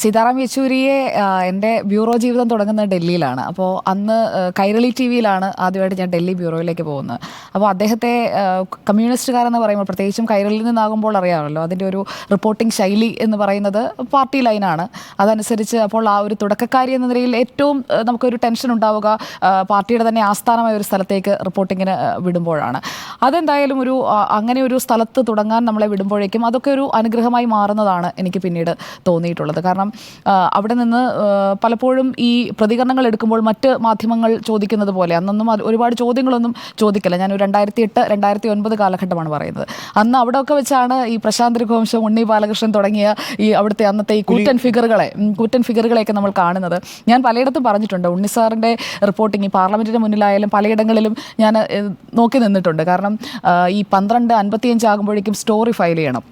സീതാറാം യെച്ചൂരിയെ എന്റെ ബ്യൂറോ ജീവിതം തുടങ്ങുന്നത് ഡൽഹിയിലാണ്. അപ്പോൾ അന്ന് കൈരളി ടി വിയിലാണ് ആദ്യമായിട്ട് ഞാൻ ഡൽഹി ബ്യൂറോയിലേക്ക് പോകുന്നത്. അപ്പോൾ അദ്ദേഹത്തെ കമ്മ്യൂണിസ്റ്റുകാരെന്ന് പറയുമ്പോൾ പ്രത്യേകിച്ചും കൈരളിയിൽ നിന്നാകുമ്പോൾ അറിയാമല്ലോ അതിന്റെ ഒരു റിപ്പോർട്ടിംഗ് ശൈലി എന്ന് പറയുന്നത് പാർട്ടി ലൈനാണ്. അതനുസരിച്ച് അപ്പോൾ ആ ഒരു തുടക്കക്കാരി എന്ന നിലയിൽ ഏറ്റവും നമുക്കൊരു ടെൻഷൻ ഉണ്ടാവുക പാർട്ടിയുടെ തന്നെ ആസ്ഥാനമായ ഒരു സ്ഥലത്തേക്ക് റിപ്പോർട്ടിങ്ങിന് വിടുമ്പോഴാണ്. അതെന്തായാലും ഒരു അങ്ങനെ ഒരു സ്ഥലത്ത് തുടങ്ങാൻ നമ്മളെ വിടുമ്പോഴേക്കും അതൊക്കെ ഒരു അനുഗ്രഹമായി മാറുന്നതാണ് എനിക്ക് പിന്നീട് തോന്നിയിട്ടുള്ളത്. കാരണം അവിടെ നിന്ന് പലപ്പോഴും ഈ പ്രതികരണങ്ങൾ എടുക്കുമ്പോൾ മറ്റ് മാധ്യമങ്ങൾ ചോദിക്കുന്നത് പോലെ അന്നൊന്നും ഒരുപാട് ചോദ്യങ്ങളൊന്നും ചോദിക്കില്ല. ഞാൻ രണ്ടായിരത്തി എട്ട് രണ്ടായിരത്തി ഒൻപത് കാലഘട്ടമാണ് പറയുന്നത്. അന്ന് അവിടെ ഒക്കെ വെച്ചാണ് ഈ പ്രശാന്ത് രഘുവംശം ഉണ്ണി ബാലകൃഷ്ണൻ തുടങ്ങിയ ഈ അവിടുത്തെ അന്നത്തെ ഈ കൂറ്റൻ ഫിഗറുകളെ കൂറ്റൻ ഫിഗറുകളെയൊക്കെ നമ്മൾ കാണുന്നത്. ഞാൻ പലയിടത്തും പറഞ്ഞിട്ടുണ്ട്. ഉണ്ണി സാറിന്റെ റിപ്പോർട്ടിംഗ് ഈ പാർലമെന്റിന് മുന്നിലായാലും പലയിടങ്ങളിലും ഞാൻ നോക്കി നിന്നിട്ടുണ്ട്. കാരണം ഈ പന്ത്രണ്ട് അൻപത്തിയഞ്ച് ആകുമ്പോഴേക്കും സ്റ്റോറി ഫയൽ ചെയ്യണം.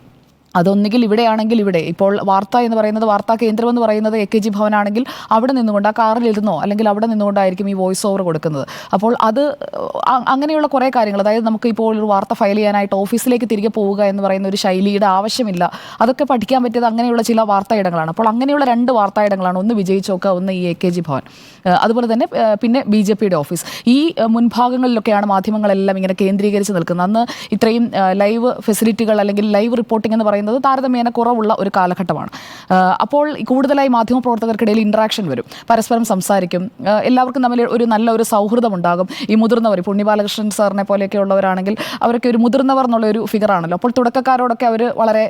അതൊന്നുകിൽ ഇവിടെയാണെങ്കിൽ ഇവിടെ. ഇപ്പോൾ വാർത്ത എന്ന് പറയുന്നത് വാർത്താ കേന്ദ്രം എന്ന് പറയുന്നത് എ കെ ജി ഭവനാണെങ്കിൽ അവിടെ നിന്നുകൊണ്ട് ആ കാറിലിരുന്നോ അല്ലെങ്കിൽ അവിടെ നിന്നുകൊണ്ടായിരിക്കും ഈ വോയിസ് ഓവർ കൊടുക്കുന്നത്. അപ്പോൾ അത് അങ്ങനെയുള്ള കുറേ കാര്യങ്ങൾ അതായത് നമുക്ക് ഇപ്പോൾ ഒരു വാർത്ത ഫയൽ ചെയ്യാനായിട്ട് ഓഫീസിലേക്ക് തിരികെ പോവുക എന്ന് പറയുന്ന ഒരു ശൈലിയുടെ ആവശ്യമില്ല. അതൊക്കെ പഠിക്കാൻ പറ്റിയത് അങ്ങനെയുള്ള ചില വാർത്താ ഇടങ്ങളാണ്. അപ്പോൾ അങ്ങനെയുള്ള രണ്ട് വാർത്താ ഇടങ്ങളാണ് ഒന്ന് വിജയിച്ചോക്ക ഒന്ന് ഈ എ കെ ജി ഭവൻ. അതുപോലെ തന്നെ പിന്നെ ബി ജെ പിയുടെ ഓഫീസ് ഈ മുൻഭാഗങ്ങളിലൊക്കെയാണ് മാധ്യമങ്ങളെല്ലാം ഇങ്ങനെ കേന്ദ്രീകരിച്ച് നിൽക്കുന്നത്. അന്ന് ഇത്രയും ലൈവ് ഫെസിലിറ്റികൾ അല്ലെങ്കിൽ ലൈവ് റിപ്പോർട്ടിംഗ് എന്ന് പറയുന്നത് താരതമ്യേന കുറവുള്ള ഒരു കാലഘട്ടമാണ്. അപ്പോൾ കൂടുതലായി മാധ്യമപ്രവർത്തകർക്കിടയിൽ ഇൻട്രാക്ഷൻ വരും. പരസ്പരം സംസാരിക്കും. എല്ലാവർക്കും തമ്മിൽ ഒരു നല്ല ഒരു സൗഹൃദം ഉണ്ടാകും ഈ മുതിർന്നവർ പുണ്യ ബാലകൃഷ്ണൻ സാറിനെ പോലെയൊക്കെ ഉള്ളവരാണെങ്കിൽ അവരൊക്കെ ഒരു മുതിർന്നവർ എന്നുള്ള ഒരു ഫിഗറാണല്ലോ അപ്പോൾ തുടക്കക്കാരോടൊക്കെ അവർ വളരെ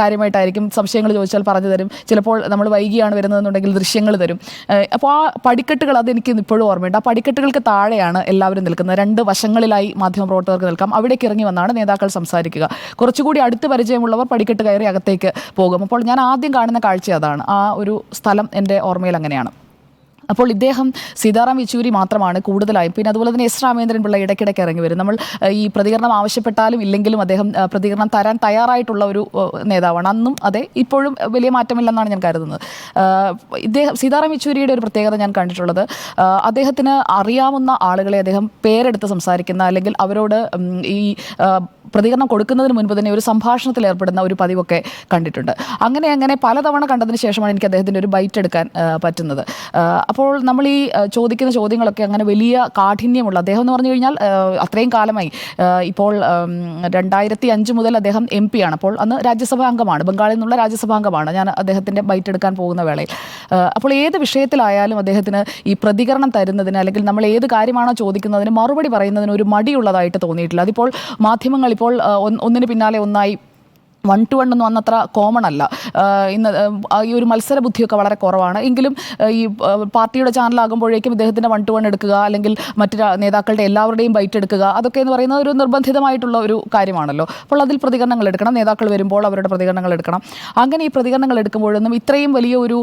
കാര്യമായിട്ടായിരിക്കും സംശയങ്ങൾ ചോദിച്ചാൽ പറഞ്ഞു തരും. ചിലപ്പോൾ നമ്മൾ വൈകിയാണ് വരുന്നതെന്നുണ്ടെങ്കിൽ ദൃശ്യങ്ങൾ തരും. അപ്പോൾ ആ പടിക്കെട്ടുകൾ അതെനിക്ക് ഇപ്പോഴും ഓർമ്മയുണ്ട്. ആ പടിക്കെട്ടുകൾക്ക് താഴെയാണ് എല്ലാവരും നിൽക്കുന്നത്. രണ്ട് വശങ്ങളിലായി മാധ്യമപ്രവർത്തകർക്ക് നിൽക്കാം. അവിടേക്ക് ഇറങ്ങി വന്നാണ് നേതാക്കൾ സംസാരിക്കുക. കുറച്ചുകൂടി അടുത്ത് പരിചയമുള്ളവർ പടിക്കെട്ട് കയറി അകത്തേക്ക് പോകും. അപ്പോൾ ഞാൻ ആദ്യം കാണുന്ന കാഴ്ച അതാണ്. ആ ഒരു സ്ഥലം എന്റെ ഓർമ്മയിൽ അങ്ങനെയാണ്. അപ്പോൾ ഇദ്ദേഹം സീതാറാം യെച്ചൂരി മാത്രമാണ് കൂടുതലായും. പിന്നെ അതുപോലെ തന്നെ എസ് രാമേന്ദ്രൻ പിള്ള ഇടയ്ക്കിടയ്ക്ക് ഇറങ്ങി വരും. നമ്മൾ ഈ പ്രതികരണം ആവശ്യപ്പെട്ടാലും ഇല്ലെങ്കിലും അദ്ദേഹം പ്രതികരണം തരാൻ തയ്യാറായിട്ടുള്ള ഒരു നേതാവാണ്. അന്നും അതെ ഇപ്പോഴും വലിയ മാറ്റമില്ലെന്നാണ് ഞാൻ കരുതുന്നത്. ഇദ്ദേഹം സീതാറാം യെച്ചൂരിയുടെ ഒരു പ്രത്യേകത ഞാൻ കണ്ടിട്ടുള്ളത് അദ്ദേഹത്തിന് അറിയാവുന്ന ആളുകളെ അദ്ദേഹം പേരെടുത്ത് സംസാരിക്കുന്ന അല്ലെങ്കിൽ അവരോട് ഈ പ്രതികരണം കൊടുക്കുന്നതിന് മുൻപ് തന്നെ ഒരു സംഭാഷണത്തിൽ ഏർപ്പെടുന്ന ഒരു പതിവൊക്കെ കണ്ടിട്ടുണ്ട്. അങ്ങനെ അങ്ങനെ പലതവണ കണ്ടതിന് ശേഷമാണ് എനിക്ക് അദ്ദേഹത്തിന്റെ ഒരു ബൈറ്റ് എടുക്കാൻ പറ്റുന്നത്. ആ, അപ്പോൾ നമ്മൾ ഈ ചോദിക്കുന്ന ചോദ്യങ്ങളൊക്കെ അങ്ങനെ വലിയ കാഠിന്യമുള്ള അദ്ദേഹം എന്ന് പറഞ്ഞു കഴിഞ്ഞാൽ അത്രയും കാലമായി ഇപ്പോൾ രണ്ടായിരത്തി അഞ്ച് മുതൽ അദ്ദേഹം എം പി ആണ്. അപ്പോൾ അന്ന് രാജ്യസഭാ അംഗമാണ്. ബംഗാളിൽ നിന്നുള്ള രാജ്യസഭാ അംഗമാണ്. ഞാൻ അദ്ദേഹത്തിന്റെ ബൈറ്റ് എടുക്കാൻ പോകുന്ന വേളയിൽ. അപ്പോൾ ഏത് വിഷയത്തിലായാലും അദ്ദേഹത്തിന് ഈ പ്രതികരണം തരുന്നതിന് അല്ലെങ്കിൽ നമ്മൾ ഏത് കാര്യമാണോ ചോദിക്കുന്നതിന് മറുപടി പറയുന്നതിന് ഒരു മടിയുള്ളതായിട്ട് തോന്നിയിട്ടില്ല. അതിപ്പോൾ മാധ്യമങ്ങൾ ഇപ്പോൾ ഒന്നിന് പിന്നാലെ ഒന്നായി വൺ ടു വൺ ഒന്നും അന്നത്ര കോമൺ അല്ല. ഇന്ന് ഈ ഒരു മത്സര ബുദ്ധിയൊക്കെ വളരെ കുറവാണ്. എങ്കിലും ഈ പാർട്ടിയുടെ ചാനലാകുമ്പോഴേക്കും ഇദ്ദേഹത്തിന്റെ വൺ ടു വൺ എടുക്കുക അല്ലെങ്കിൽ മറ്റു നേതാക്കളുടെ എല്ലാവരുടെയും ബൈറ്റ് എടുക്കുക അതൊക്കെ എന്ന് പറയുന്നത് ഒരു നിർബന്ധിതമായിട്ടുള്ള ഒരു കാര്യമാണല്ലോ. അപ്പോൾ അതിൽ പ്രതികരണങ്ങൾ എടുക്കണം. നേതാക്കൾ വരുമ്പോൾ അവരുടെ പ്രതികരണങ്ങൾ എടുക്കണം. അങ്ങനെ ഈ പ്രതികരണങ്ങൾ എടുക്കുമ്പോഴൊന്നും ഇത്രയും വലിയ ഒരു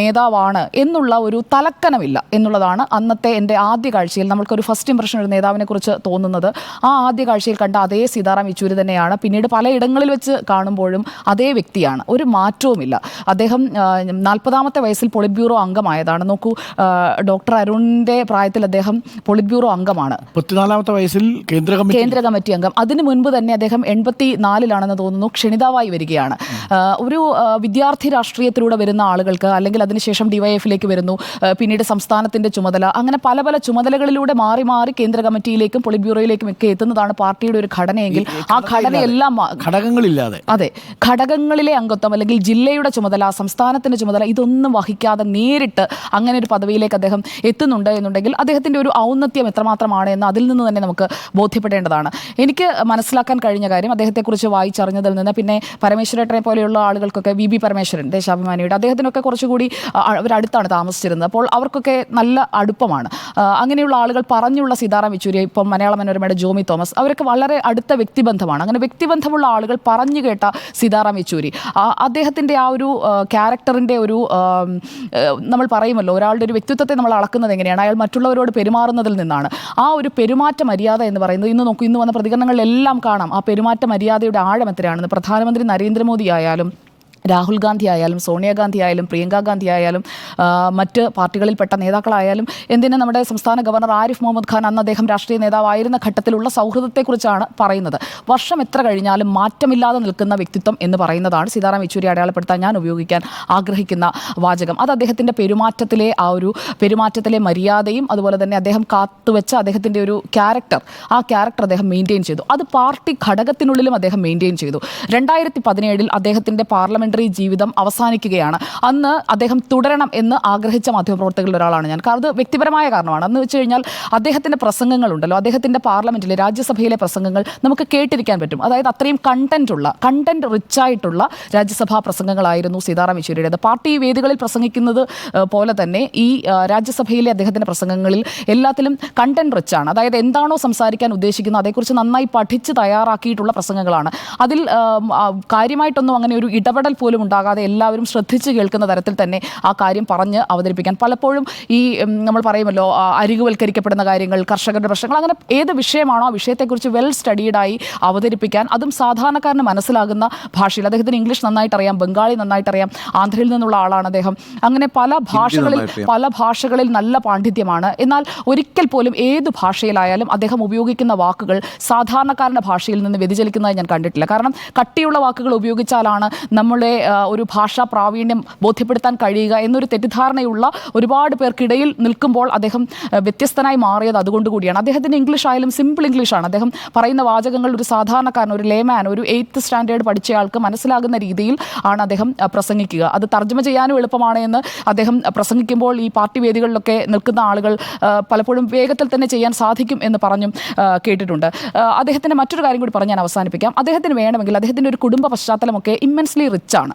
നേതാവാണ് എന്നുള്ള ഒരു തലക്കനമില്ല എന്നുള്ളതാണ് അന്നത്തെ എന്റെ ആദ്യ കാഴ്ചയിൽ നമ്മൾക്കൊരു ഫസ്റ്റ് ഇംപ്രഷൻ ഒരു നേതാവിനെക്കുറിച്ച് തോന്നുന്നത്. ആ ആദ്യ കാഴ്ചയിൽ കണ്ട അതേ സീതാറാം യെച്ചൂരി തന്നെയാണ്. പിന്നീട് പലയിടങ്ങളിൽ വെച്ച് കാണുമ്പോഴും അതേ വ്യക്തിയാണ്. ഒരു മാറ്റവുമില്ല. അദ്ദേഹം നാൽപ്പതാമത്തെ വയസ്സിൽ പൊളിറ്റ് ബ്യൂറോ അംഗമായതാണ്. നോക്കൂ ഡോക്ടർ അരുണിന്റെ പ്രായത്തിൽ അദ്ദേഹം പൊളിറ്റ് ബ്യൂറോ അംഗമാണ്. മുപ്പത്തിനാലാമത്തെ വയസ്സിൽ കേന്ദ്ര കമ്മിറ്റി. കേന്ദ്ര കമ്മിറ്റി അംഗം. അതിനു മുൻപ് തന്നെ അദ്ദേഹം എൺപത്തി നാലിലാണെന്ന് തോന്നുന്നു ക്ഷണിതാവായി വരികയാണ്. ഒരു വിദ്യാർത്ഥി രാഷ്ട്രീയത്തിലൂടെ വരുന്ന ആളുകൾക്ക് അല്ലെങ്കിൽ അതിനുശേഷം ഡിവൈഎഫിലേക്ക് വരുന്നു പിന്നീട് സംസ്ഥാനത്തിന്റെ ചുമതല അങ്ങനെ പല പല ചുമതലകളിലൂടെ മാറി മാറി കേന്ദ്ര കമ്മിറ്റിയിലേക്കും പൊളിറ്റ് ബ്യൂറോയിലേക്കും ഒക്കെ എത്തുന്നതാണ് പാർട്ടിയുടെ ഒരു ഘടനയെങ്കിൽ ആ ഘടനയെല്ലാം ഘടകങ്ങളില്ലാതെ. അതെ ഘടകങ്ങളിലെ അംഗത്വം അല്ലെങ്കിൽ ജില്ലയുടെ ചുമതല സംസ്ഥാനത്തിന്റെ ചുമതല ഇതൊന്നും വഹിക്കാതെ നേരിട്ട് അങ്ങനെ ഒരു പദവിയിലേക്ക് അദ്ദേഹം എത്തുന്നുണ്ട് എന്നുണ്ടെങ്കിൽ അദ്ദേഹത്തിന്റെ ഒരു ഔന്നത്യം എത്രമാത്രമാണ് എന്ന് അതിൽ നിന്ന് തന്നെ നമുക്ക് ബോധ്യപ്പെടേണ്ടതാണ്. എനിക്ക് മനസ്സിലാക്കാൻ കഴിഞ്ഞ കാര്യം അദ്ദേഹത്തെക്കുറിച്ച് വായിച്ചറിഞ്ഞതിൽ നിന്ന് പിന്നെ പരമേശ്വരേട്ടനെ പോലെയുള്ള ആളുകൾക്കൊക്കെ വി. ബി. പരമേശ്വരൻ ദേശാഭിമാനിയുടെ അദ്ദേഹത്തിനൊക്കെ കുറച്ചുകൂടി അവരടുത്താണ് താമസിച്ചിരുന്നത്. അപ്പോൾ അവർക്കൊക്കെ നല്ല അടുപ്പമാണ്. അങ്ങനെയുള്ള ആളുകൾ പറഞ്ഞുള്ള സീതാറാം യെച്ചൂരി ഇപ്പം മലയാള മനോരമയുടെ ജോമി തോമസ് അവരൊക്കെ വളരെ അടുത്ത വ്യക്തിബന്ധമാണ്. അങ്ങനെ വ്യക്തിബന്ധമുള്ള ആളുകൾ പറഞ്ഞു സീതാറാം യെച്ചൂരി. അദ്ദേഹത്തിന്റെ ആ ഒരു ക്യാരക്ടറിന്റെ ഒരു നമ്മൾ പറയുമല്ലോ ഒരാളുടെ ഒരു വ്യക്തിത്വത്തെ നമ്മൾ അളക്കുന്നത് എങ്ങനെയാണ് അയാൾ മറ്റുള്ളവരോട് പെരുമാറുന്നതിൽ നിന്നാണ്. ആ ഒരു പെരുമാറ്റ മര്യാദ എന്ന് പറയുന്നത് ഇന്ന് നോക്കൂ ഇന്ന് വന്ന പ്രതികരണങ്ങളിലെല്ലാം കാണാം. ആ പെരുമാറ്റ മര്യാദയുടെ ആഴം എത്രയാണെന്ന് പ്രധാനമന്ത്രി നരേന്ദ്രമോദി ആയാലും രാഹുൽ ഗാന്ധി ആയാലും സോണിയാഗാന്ധി ആയാലും പ്രിയങ്ക ഗാന്ധി ആയാലും മറ്റ് പാർട്ടികളിൽപ്പെട്ട നേതാക്കളായാലും എന്തിന് നമ്മുടെ സംസ്ഥാന ഗവർണർ ആരിഫ് മുഹമ്മദ് ഖാൻ അന്ന് അദ്ദേഹം രാഷ്ട്രീയ നേതാവായിരുന്ന ഘട്ടത്തിലുള്ള സൗഹൃദത്തെക്കുറിച്ചാണ് പറയുന്നത്. വർഷം എത്ര കഴിഞ്ഞാലും മാറ്റമില്ലാതെ നിൽക്കുന്ന വ്യക്തിത്വം എന്ന് പറയുന്നതാണ് സീതാറാം യെച്ചൂരി അടയാളപ്പെടുത്താൻ ഞാൻ ഉപയോഗിക്കാൻ ആഗ്രഹിക്കുന്ന വാചകം. അത് അദ്ദേഹത്തിന്റെ പെരുമാറ്റത്തിലെ ആ ഒരു പെരുമാറ്റത്തിലെ മര്യാദയും അതുപോലെ തന്നെ അദ്ദേഹം കാത്തുവെച്ച അദ്ദേഹത്തിന്റെ ഒരു ക്യാരക്ടർ ആ ക്യാരക്ടർ അദ്ദേഹം മെയിന്റെയിൻ ചെയ്തു. അത് പാർട്ടി ഘടകത്തിനുള്ളിലും അദ്ദേഹം മെയിന്റെയിൻ ചെയ്തു. രണ്ടായിരത്തി പതിനേഴിൽ അദ്ദേഹത്തിന്റെ പാർലമെന്ററി ജീവിതം അവസാനിക്കുകയാണ്. അന്ന് അദ്ദേഹം തുടരണം എന്ന് ആഗ്രഹിച്ച മാധ്യമപ്രവർത്തകരിൽ ഒരാളാണ് ഞാൻ. കാരണം അത് വ്യക്തിപരമായ കാരണമാണ്. എന്ന് വെച്ച് കഴിഞ്ഞാൽ അദ്ദേഹത്തിന്റെ പ്രസംഗങ്ങളുണ്ടല്ലോ. അദ്ദേഹത്തിന്റെ പാർലമെന്റിലെ രാജ്യസഭയിലെ പ്രസംഗങ്ങൾ നമുക്ക് കേട്ടിരിക്കാൻ പറ്റും. അതായത് അത്രയും കണ്ടന്റ് ഉള്ള കണ്ടന്റ് റിച്ച് ആയിട്ടുള്ള രാജ്യസഭാ പ്രസംഗങ്ങളായിരുന്നു സീതാറാം യെച്ചൂരിയുടേത്. പാർട്ടി വേദികളിൽ പ്രസംഗിക്കുന്നത് പോലെ തന്നെ ഈ രാജ്യസഭയിലെ അദ്ദേഹത്തിന്റെ പ്രസംഗങ്ങളിൽ എല്ലാത്തിലും കണ്ടന്റ് റിച്ച് ആണ്. അതായത് എന്താണോ സംസാരിക്കാൻ ഉദ്ദേശിക്കുന്നത് അതേക്കുറിച്ച് നന്നായി പഠിച്ച് തയ്യാറാക്കിയിട്ടുള്ള പ്രസംഗങ്ങളാണ്. അതിൽ കാര്യമായിട്ടൊന്നും അങ്ങനെ ഒരു ഇടപെടൽ പോലും ഉണ്ടാകാതെ എല്ലാവരും ശ്രദ്ധിച്ച് കേൾക്കുന്ന തരത്തിൽ തന്നെ ആ കാര്യം പറഞ്ഞ് അവതരിപ്പിക്കാൻ. പലപ്പോഴും ഈ നമ്മൾ പറയുമല്ലോ അരികുവൽക്കരിക്കപ്പെടുന്ന കാര്യങ്ങൾ കർഷകരുടെ പ്രശ്നങ്ങൾ അങ്ങനെ ഏത് വിഷയമാണോ ആ വിഷയത്തെക്കുറിച്ച് വെൽ സ്റ്റഡീഡായി അവതരിപ്പിക്കാൻ അതും സാധാരണക്കാരന് മനസ്സിലാകുന്ന ഭാഷയിൽ. അദ്ദേഹത്തിന് ഇംഗ്ലീഷ് നന്നായിട്ട് അറിയാം ബംഗാളി നന്നായിട്ട് അറിയാം ആന്ധ്രയിൽ നിന്നുള്ള ആളാണ് അദ്ദേഹം. അങ്ങനെ പല ഭാഷകളിൽ പല ഭാഷകളിൽ നല്ല പാണ്ഡിത്യമാണ്. എന്നാൽ ഒരിക്കൽ പോലും ഏത് ഭാഷയിലായാലും അദ്ദേഹം ഉപയോഗിക്കുന്ന വാക്കുകൾ സാധാരണക്കാരന്റെ ഭാഷയിൽ നിന്ന് വ്യതിചലിക്കുന്നതായി ഞാൻ കണ്ടിട്ടില്ല. കാരണം കട്ടിയുള്ള വാക്കുകൾ ഉപയോഗിച്ചാലാണ് നമ്മളെ ആ, ഒരു ഭാഷാ പ്രാവീണ്യം ബോധ്യപ്പെടുത്താൻ കഴിയുക എന്നൊരു തെറ്റിദ്ധാരണയുള്ള ഒരുപാട് പേർക്കിടയിൽ നിൽക്കുമ്പോൾ അദ്ദേഹം വ്യത്യസ്തനായി മാറിയത് അതുകൊണ്ട് കൂടിയാണ്. അദ്ദേഹത്തിന്റെ ഇംഗ്ലീഷ് ആയാലും സിമ്പിൾ ഇംഗ്ലീഷാണ് അദ്ദേഹം പറയുന്ന വാചകങ്ങൾ ഒരു സാധാരണക്കാരൻ ഒരു ലേമാൻ ഒരു എയ്ത്ത് സ്റ്റാൻഡേർഡ് പഠിച്ചയാൾക്ക് മനസ്സിലാകുന്ന രീതിയിൽ ആണ് അദ്ദേഹം പ്രസംഗിക്കുക. അത് തർജമ ചെയ്യാനും എളുപ്പമാണ് എന്ന് അദ്ദേഹം പ്രസംഗിക്കുമ്പോൾ ഈ പാർട്ടി വേദികളിലൊക്കെ നിൽക്കുന്ന ആളുകൾ പലപ്പോഴും വേഗത്തിൽ തന്നെ ചെയ്യാൻ സാധിക്കും എന്ന് പറഞ്ഞും കേട്ടിട്ടുണ്ട്. അദ്ദേഹത്തിന്റെ മറ്റൊരു കാര്യം കൂടി പറഞ്ഞ് ഞാൻ അവസാനിപ്പിക്കാം. അദ്ദേഹത്തിന് വേണമെങ്കിൽ അദ്ദേഹത്തിന്റെ ഒരു കുടുംബ പശ്ചാത്തലമൊക്കെ ഇമ്മൻസ്ലി റിച്ച് ആണ്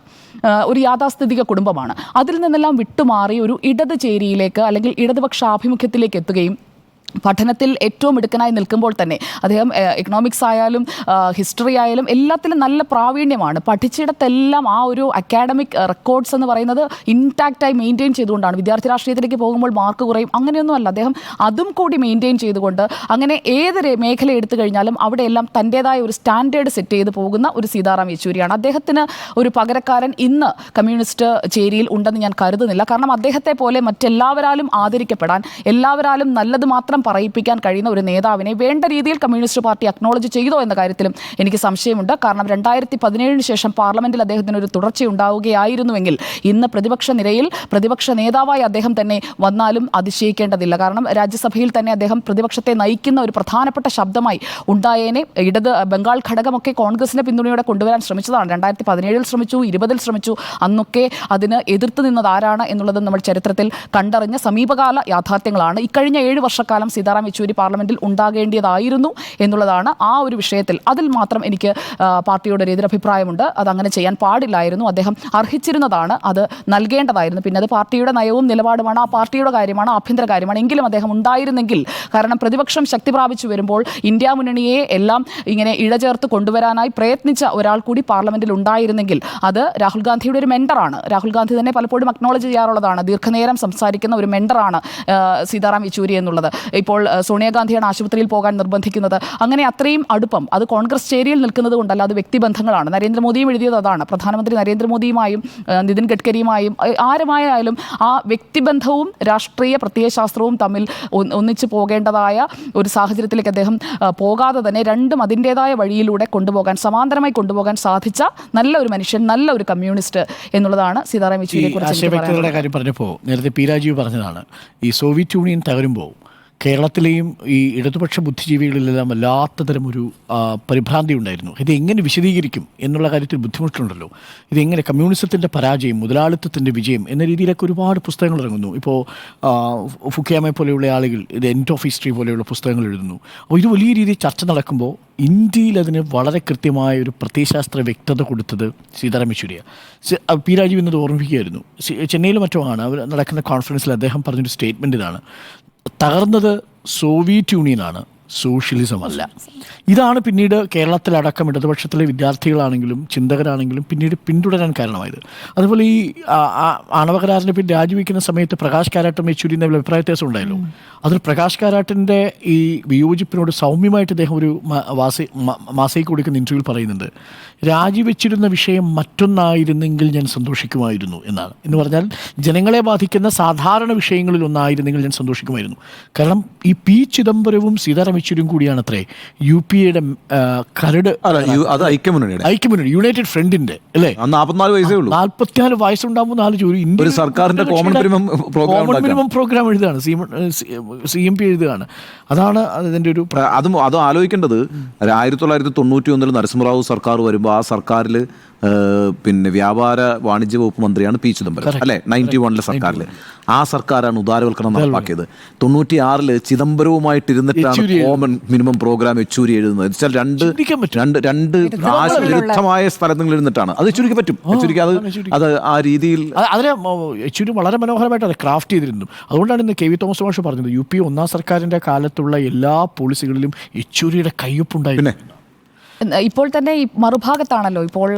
ഒരു യാഥാസ്ഥിതിക കുടുംബമാണ്. അതിൽ നിന്നെല്ലാം വിട്ടുമാറി ഒരു ഇടത് ചേരിയിലേക്ക് അല്ലെങ്കിൽ ഇടതുപക്ഷ ആഭിമുഖ്യത്തിലേക്ക് എത്തുകയും പഠനത്തിൽ ഏറ്റവും മിടുക്കനായി നിൽക്കുമ്പോൾ തന്നെ അദ്ദേഹം എക്കണോമിക്സ് ആയാലും ഹിസ്റ്ററി ആയാലും എല്ലാത്തിലും നല്ല പ്രാവീണ്യമാണ്. പഠിച്ചിടത്തെല്ലാം ആ ഒരു അക്കാഡമിക് റെക്കോർഡ്സ് എന്ന് പറയുന്നത് ഇൻടാക്റ്റായി മെയിന്റെയിൻ ചെയ്തുകൊണ്ടാണ്. വിദ്യാർത്ഥി രാഷ്ട്രീയത്തിലേക്ക് പോകുമ്പോൾ മാർക്ക് കുറയും. അങ്ങനെയൊന്നുമല്ല. അദ്ദേഹം അതും കൂടി മെയിന്റെയിൻ ചെയ്തുകൊണ്ട് അങ്ങനെ ഏത് മേഖല എടുത്തു കഴിഞ്ഞാലും അവിടെയെല്ലാം തന്റെതായ ഒരു സ്റ്റാൻഡേർഡ് സെറ്റ് ചെയ്ത് പോകുന്ന ഒരു സീതാറാം യെച്ചൂരിയാണ്. അദ്ദേഹത്തിന് ഒരു പകരക്കാരൻ ഇന്ന് കമ്മ്യൂണിസ്റ്റ് ചേരിയിൽ ഉണ്ടെന്ന് ഞാൻ കരുതുന്നില്ല. കാരണം അദ്ദേഹത്തെ പോലെ മറ്റെല്ലാവരാലും ആദരിക്കപ്പെടാൻ എല്ലാവരാലും നല്ലത് മാത്രം പറയിപ്പിക്കാൻ കഴിയുന്ന ഒരു നേതാവിനെ വേണ്ട രീതിയിൽ കമ്മ്യൂണിസ്റ്റ് പാർട്ടി അക്നോളജ് ചെയ്തോ എന്ന കാര്യത്തിലും എനിക്ക് സംശയമുണ്ട്. കാരണം രണ്ടായിരത്തി പതിനേഴിന് ശേഷം പാർലമെന്റിൽ അദ്ദേഹത്തിന് ഒരു തുടർച്ച ഉണ്ടാവുകയായിരുന്നുവെങ്കിൽ ഇന്ന് പ്രതിപക്ഷ നിരയിൽ പ്രതിപക്ഷ നേതാവായി അദ്ദേഹം തന്നെ വന്നാലും അതിശയിക്കേണ്ടതില്ല. കാരണം രാജ്യസഭയിൽ തന്നെ അദ്ദേഹം പ്രതിപക്ഷത്തെ നയിക്കുന്ന ഒരു പ്രധാനപ്പെട്ട ശബ്ദമായി ഉണ്ടായേനെ. ഇടത് ബംഗാൾ ഘടകമൊക്കെ കോൺഗ്രസിന്റെ പിന്തുണയോടെ കൊണ്ടുവരാൻ ശ്രമിച്ചതാണ്. രണ്ടായിരത്തി പതിനേഴിൽ ശ്രമിച്ചു ഇരുപതിൽ ശ്രമിച്ചു അന്നൊക്കെ അതിന് എതിർത്ത് നിന്നത് ആരാണ് എന്നുള്ളത് നമ്മൾ ചരിത്രത്തിൽ കണ്ടറിഞ്ഞ സമീപകാല യാഥാർത്ഥ്യങ്ങളാണ്. ഇക്കഴിഞ്ഞ ഏഴ് വർഷക്കാലം സീതാറാം യെച്ചൂരി പാർലമെന്റിൽ ഉണ്ടാകേണ്ടതായിരുന്നു എന്നുള്ളതാണ് ആ ഒരു വിഷയത്തിൽ. അതിൽ മാത്രം എനിക്ക് പാർട്ടിയോട് ഒരു എതിരഭിപ്രായമുണ്ട് അങ്ങനെ ചെയ്യാൻ പാടില്ലായിരുന്നു. അദ്ദേഹം അർഹിച്ചിരുന്നതാണ്. അത് നൽകേണ്ടതായിരുന്നു. പിന്നെ അത് പാർട്ടിയുടെ നയവും നിലപാടുമാണ് ആ പാർട്ടിയുടെ കാര്യമാണ് ആഭ്യന്തര കാര്യമാണ് എങ്കിലും അദ്ദേഹം ഉണ്ടായിരുന്നെങ്കിൽ. കാരണം പ്രതിപക്ഷം ശക്തി പ്രാപിച്ചു വരുമ്പോൾ ഇന്ത്യ മുന്നണിയെ എല്ലാം ഇങ്ങനെ ഇഴചേർത്ത് കൊണ്ടുവരാനായി പ്രയത്നിച്ച ഒരാൾ കൂടി പാർലമെന്റിൽ ഉണ്ടായിരുന്നെങ്കിൽ അത് രാഹുൽ ഗാന്ധിയുടെ ഒരു മെൻഡറാണ് രാഹുൽ ഗാന്ധി തന്നെ പലപ്പോഴും അക്നോളജ് ചെയ്യാറുള്ളതാണ്. ദീർഘനേരം സംസാരിക്കുന്ന ഒരു മെൻഡറാണ് ആ, സീതാറാം യെച്ചൂരി എന്നുള്ളത്. ഇപ്പോൾ സോണിയാഗാന്ധിയാണ് ആശുപത്രിയിൽ പോകാൻ നിർബന്ധിക്കുന്നത്. അങ്ങനെ അത്രയും അടുപ്പം അത് കോൺഗ്രസ് ചേരിയിൽ നിൽക്കുന്നത് കൊണ്ടല്ല അത് വ്യക്തിബന്ധങ്ങളാണ്. നരേന്ദ്രമോദിയും എഴുതിയത് അതാണ്. പ്രധാനമന്ത്രി നരേന്ദ്രമോദിയുമായും നിതിൻ ഗഡ്കരിയുമായും ആരുമായാലും ആ വ്യക്തിബന്ധവും രാഷ്ട്രീയ പ്രത്യയശാസ്ത്രവും തമ്മിൽ ഒന്നിച്ചു പോകേണ്ടതായ ഒരു സാഹചര്യത്തിലേക്ക് അദ്ദേഹം പോകാതെ തന്നെ രണ്ടും അതിന്റെതായ വഴിയിലൂടെ കൊണ്ടുപോകാൻ സമാന്തരമായി കൊണ്ടുപോകാൻ സാധിച്ച നല്ല ഒരു മനുഷ്യൻ നല്ല ഒരു കമ്മ്യൂണിസ്റ്റ് എന്നുള്ളതാണ് സീതാറാം യെച്ചൂരിയെ കുറിച്ച് ആശയവ്യക്തതയുടെ കാര്യം പറഞ്ഞപ്പോൾ നേരത്തെ പി രാജീവ് പറഞ്ഞതാണ് ഈ സോവിയറ്റ് യൂണിയൻ തകരുമ്പോൾ കേരളത്തിലെയും ഈ ഇടതുപക്ഷ ബുദ്ധിജീവികളിലെല്ലാം വല്ലാത്ത തരം ഒരു പരിഭ്രാന്തി ഉണ്ടായിരുന്നു. ഇത് എങ്ങനെ വിശദീകരിക്കും എന്നുള്ള കാര്യത്തിൽ ബുദ്ധിമുട്ടുണ്ടല്ലോ. ഇതെങ്ങനെ കമ്മ്യൂണിസത്തിന്റെ പരാജയം മുതലാളിത്തത്തിന്റെ വിജയം എന്ന രീതിയിലൊക്കെ ഒരുപാട് പുസ്തകങ്ങൾ ഇറങ്ങുന്നു. ഇപ്പോൾ ഫുക്കിയാമെ പോലെയുള്ള ആളുകൾ ഇത് എൻഡ് ഓഫ് ഹിസ്റ്ററി പോലെയുള്ള പുസ്തകങ്ങൾ എഴുതുന്നു. അപ്പോൾ ഇത് വലിയ രീതിയിൽ ചർച്ച നടക്കുമ്പോൾ ഇന്ത്യയിൽ അതിന് വളരെ കൃത്യമായ ഒരു പ്രത്യയശാസ്ത്ര വ്യക്തത കൊടുത്തത് സീതാറാം യെച്ചൂരിയാണ് പി രാജീവ് എന്നത് ഓർമ്മിപ്പിക്കുകയായിരുന്നു. ചെന്നൈയിൽ മറ്റുമാണ് അവർ നടക്കുന്ന കോൺഫറൻസിൽ അദ്ദേഹം പറഞ്ഞൊരു സ്റ്റേറ്റ്മെന്റ് ഇതാണ്. തകർന്നത് സോവിയറ്റ് യൂണിയനാണ്. സോഷ്യലിസം അല്ല ഇതാണ് പിന്നീട് കേരളത്തിലടക്കം ഇടതുപക്ഷത്തിലെ വിദ്യാർത്ഥികളാണെങ്കിലും ചിന്തകരാണെങ്കിലും പിന്നീട് പിന്തുടരാൻ കാരണമായത്. അതുപോലെ ഈ ആണവ ആണവകരാറിനെ പിന്നെ രാജിവെക്കുന്ന സമയത്ത് പ്രകാശ് കാരാട്ടും യെച്ചൂരി തമ്മിൽ അഭിപ്രായ വ്യത്യാസം ഉണ്ടായല്ലോ. അതിൽ പ്രകാശ് കാരാട്ടിന്റെ ഈ വിയോജിപ്പിനോട് സൗമ്യമായിട്ട് അദ്ദേഹം ഒരു വാസി മാസയ്ക്ക് കൊടുക്കുന്ന ഇന്റർവ്യൂവിൽ പറയുന്നുണ്ട്. രാജിവെച്ചിരുന്ന വിഷയം മറ്റൊന്നായിരുന്നെങ്കിൽ ഞാൻ സന്തോഷിക്കുമായിരുന്നു എന്നാണ്. എന്ന് പറഞ്ഞാൽ ജനങ്ങളെ ബാധിക്കുന്ന സാധാരണ വിഷയങ്ങളിൽ ഒന്നായിരുന്നെങ്കിൽ ഞാൻ സന്തോഷിക്കുമായിരുന്നു. കാരണം ഈ പി ചിദംബരവും സീതാറാം യെച്ചൂരിയും കൂടിയാണ് അത്രേ യു പി എയുടെ കരട് അത് ഐക്യമുന്നണിയുടെ. ഐക്യമുന്നണി യുണൈറ്റഡ് ഫ്രണ്ടിന്റെ അല്ലേ? നാൽപ്പത്തിനാല് വയസ്സേ ഉള്ളൂ. നാൽപ്പത്തിനാല് വയസ്സുണ്ടാകുമ്പോൾ നാല് ജോലി. ഒരു സർക്കാരിന്റെ program കോമൺ മിനിമം പ്രോഗ്രാം എഴുതുകയാണ്. സി എം പി എഴുതുകയാണ്. അതാണ് അതിന്റെ ഒരു അതും അത് ആലോചിക്കേണ്ടത് ആയിരത്തി തൊള്ളായിരത്തി തൊണ്ണൂറ്റി ഒന്നിൽ നരസിംഹറാവു സർക്കാർ വരുമ്പോൾ ആ സർക്കാരിൽ പിന്നെ വ്യാപാര വാണിജ്യ വകുപ്പ് മന്ത്രിയാണ് പി ചിദംബരം അല്ലെ? നയന്റി വണ്ണിലെ സർക്കാരിൽ ആ സർക്കാരാണ് ഉദാരവൽക്കരണം നടപ്പാക്കിയത്. തൊണ്ണൂറ്റി ആറിൽ ചിദംബരവുമായിട്ടിരുന്നിട്ടാണ് കോമൺ മിനിമം പ്രോഗ്രാം യെച്ചൂരി എഴുതുന്നത്. വെച്ചാൽ രണ്ട് രണ്ട് രണ്ട് വിരുദ്ധമായ സ്ഥലങ്ങളിൽ ഇരുന്നിട്ടാണ്. അത് യെച്ചൂരിക്ക് പറ്റും. യെച്ചൂരിക്ക് അത് അത് ആ രീതിയിൽ അത് അതിനെ യെച്ചൂരി വളരെ മനോഹരമായിട്ട് അത് ക്രാഫ്റ്റ് ചെയ്തിരുന്നു. അതുകൊണ്ടാണ് ഇന്ന് കെ വി തോമസ് മാഷ് പറഞ്ഞത് യു പി ഒന്നാം സർക്കാരിന്റെ കാലത്തുള്ള എല്ലാ പോളിസികളിലും യെച്ചൂരിയുടെ കയ്യൊപ്പുണ്ടായിരുന്നു. ഇപ്പോൾ തന്നെ ഈ മറുഭാഗത്താണല്ലോ ഇപ്പോൾ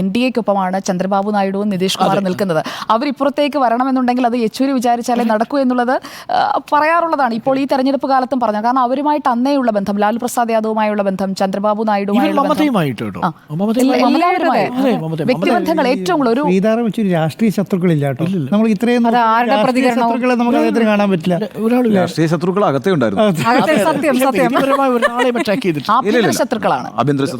എൻ ഡി എക്കൊപ്പമാണ് ചന്ദ്രബാബു നായിഡുവും നിതീഷ് കുമാറും നിൽക്കുന്നത്. അവരിപ്പുറത്തേക്ക് വരണമെന്നുണ്ടെങ്കിൽ അത് യെച്ചൂരി വിചാരിച്ചാലേ നടക്കൂ എന്നുള്ളത് പറയാറുള്ളതാണ്. ഇപ്പോൾ ഈ തെരഞ്ഞെടുപ്പ് കാലത്തും പറഞ്ഞു. കാരണം അവരുമായിട്ട് അന്നേയുള്ള ബന്ധം ലാൽ പ്രസാദ് യാദവുമായുള്ള ബന്ധം ചന്ദ്രബാബു നായിഡുമായുള്ള വ്യക്തിബന്ധങ്ങൾ ഏറ്റവും ഒരു രാഷ്ട്രീയ ശത്രുക്കളില്ല നമ്മൾ ഇത്രയും ശത്രുക്കളെ നമുക്ക് അദ്ദേഹത്തിന് കാണാൻ പറ്റില്ല. ഒരാളില്ല. രാഷ്ട്രീയ ശത്രുക്കൾ അകത്തേ ഉണ്ടായിരുന്നു. ശത്രുക്കളാണ്. ആഭ്യന്തര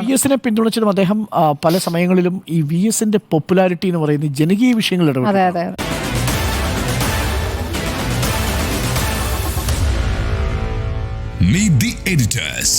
വി എസിനെ പിന്തുണച്ചിട്ടും അദ്ദേഹം പല സമയങ്ങളിലും ഈ വി എസിന്റെ പോപ്പുലാരിറ്റി എന്ന് പറയുന്ന ജനകീയ വിഷയങ്ങൾ അതെ അതെ. Meet the editors.